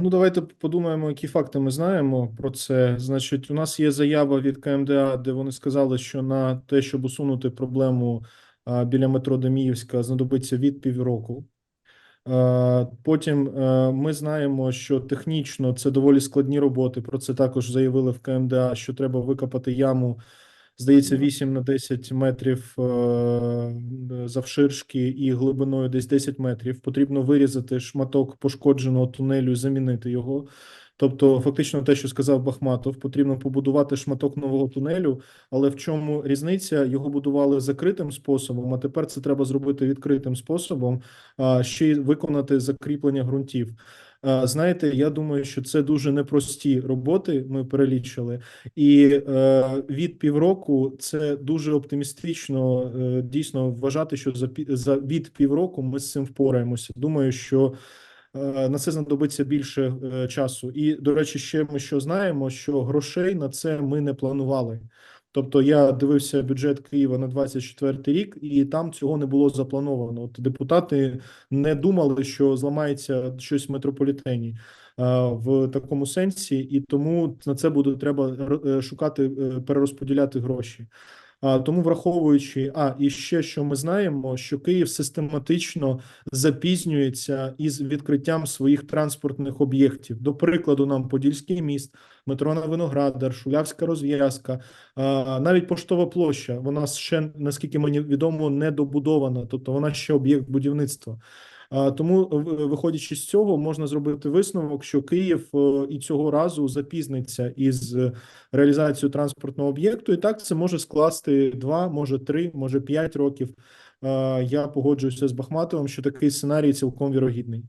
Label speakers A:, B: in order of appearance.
A: Ну, давайте подумаємо, які факти ми знаємо про це. Значить, у нас є заява від КМДА, де вони сказали, що на те, щоб усунути проблему біля метро Деміївська, знадобиться від півроку. Потім ми знаємо, що технічно це доволі складні роботи. Про це також заявили в КМДА, що треба викопати яму, здається, 8 на 10 метрів е, завширшки і глибиною десь 10 метрів. Потрібно вирізати шматок пошкодженого тунелю і замінити його. Тобто, фактично, те, що сказав Бахматов, потрібно побудувати шматок нового тунелю. Але в чому різниця? Його будували закритим способом, а тепер це треба зробити відкритим способом, а ще й виконати закріплення ґрунтів. А, Знаєте, я думаю, що це дуже непрості роботи. Ми перелічили, і е, від півроку це дуже оптимістично е, дійсно вважати, що за за від півроку ми з цим впораємося. Думаю, що е, на це знадобиться більше е, часу. І до речі, ще ми що знаємо, що грошей на це ми не планували. Тобто я дивився бюджет Києва на 24 рік, і там цього не було заплановано. От депутати не думали, що зламається щось в метрополітені в такому сенсі, і тому на це буде треба е, шукати е, перерозподіляти гроші. Тому, враховуючи, а і ще що ми знаємо, що Київ систематично запізнюється із відкриттям своїх транспортних об'єктів. До прикладу, нам Подільський міст, метро на Виноградар, Шулявська розв'язка, навіть поштова площа. Вона ще наскільки мені відомо не добудована, тобто вона ще об'єкт будівництва. Тому, виходячи з цього, можна зробити висновок, що Київ е, і цього разу запізниться із е, реалізацією транспортного об'єкту, і так це може скласти два, може три, може п'ять років. Е, Я погоджуюся з Бахматовим, що такий сценарій цілком вірогідний.